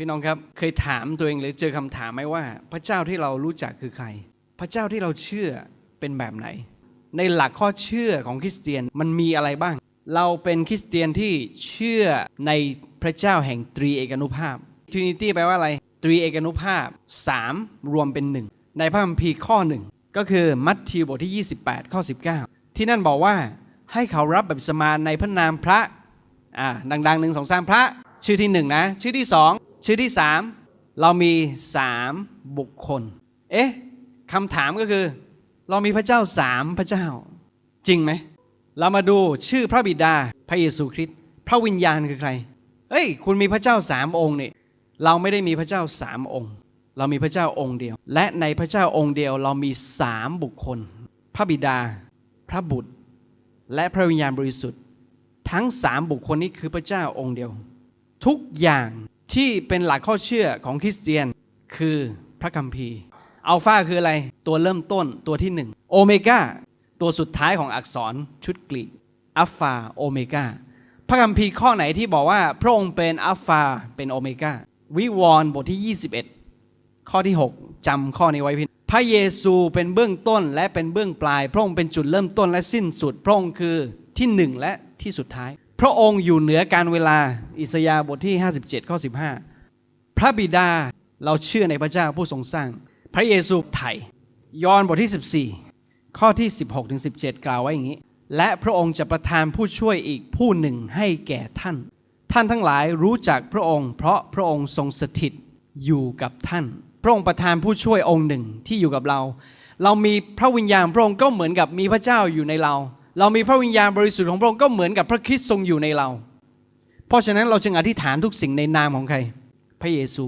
พี่น้องครับเคยถามตัวเองหรือเจอคำถามไหมว่า พระเจ้าที่เรารู้จักคือใคร พระเจ้าที่เราเชื่อเป็นแบบไหน ในหลักข้อเชื่อของคริสเตียนมันมีอะไรบ้าง เราเป็นคริสเตียนที่เชื่อในพระเจ้าแห่งตรีเอกนุภาพ Trinity แปลว่าอะไร ตรีเอกนุภาพ 3 รวมเป็นหนึ่งในพระคัมภีร์ข้อหนึ่งก็คือมัทธิวบทที่ 28 ข้อ 19 ที่นั่นบอกว่าให้เขารับแบบสมานในพระนามพระอ่าดังๆหนึ่งสองสามพระ ชื่อที่หนึ่งนะ ชื่อที่สอง ชื่อที่สามเรามีสามบุคคล เอ๊ะคำถามก็คือ เรามีพระเจ้าสามพระเจ้า จริงไหม เรามาดูชื่อพระบิดาพระเยซูคริสต์พระวิญญาณคือใครเฮ้ย คุณมีพระเจ้าสามองค์นี่เราไม่ได้มีพระเจ้าสามองค์ เรามีพระเจ้าองค์เดียว และในพระเจ้าองค์เดียวเรามีสามบุคคล พระบิดา พระบุตร และพระวิญญาณบริสุทธิ์ ทั้งสามบุคคลนี้คือพระเจ้าองค์เดียว ทุกอย่าง ที่เป็นหลักข้อเชื่อของคริสเตียนคือพระคัมภีร์ อัลฟาคืออะไร ตัวเริ่มต้นตัวที่หนึ่งโอเมก้าตัวสุดท้ายของอักษรชุดกรีกอัลฟาโอเมก้าพระคัมภีร์ข้อไหนที่บอกว่าพระองค์เป็นอัลฟาเป็นโอเมก้าวิวรณ์บทที่ 21 ข้อที่ 6จำข้อนี้ไว้พี่พระเยซูเป็นเบื้องต้นและเป็นเบื้องปลาย พระองค์เป็นจุดเริ่มต้นและสิ้นสุด พระองค์คือที่หนึ่งและที่สุดท้าย พระองค์อยู่เหนือการเวลาอิสยาห์บทที่ 57 ข้อ 15 พระบิดาเราเชื่อในพระเจ้าผู้ทรงสร้าง พระเยซูไถ่ยอห์นบทที่ 14 ข้อที่ 16ถึง17 กล่าวไว้อย่างนี้ และพระองค์จะประทานผู้ช่วยอีกผู้หนึ่งให้แก่ท่าน ท่านทั้งหลายรู้จักพระองค์ เพราะพระองค์ทรงสถิตอยู่กับท่าน พระองค์ประทานผู้ช่วยองค์หนึ่งที่อยู่กับเรา เรามีพระวิญญาณพระองค์ก็เหมือนกับมีพระเจ้าอยู่ในเรา เรามีพระวิญญาณบริสุทธิ์ของพระองค์ก็เหมือนกับพระคริสต์ทรงอยู่ในเรา เพราะฉะนั้นเราจึงอธิษฐานทุกสิ่งในนามของใคร พระเยซู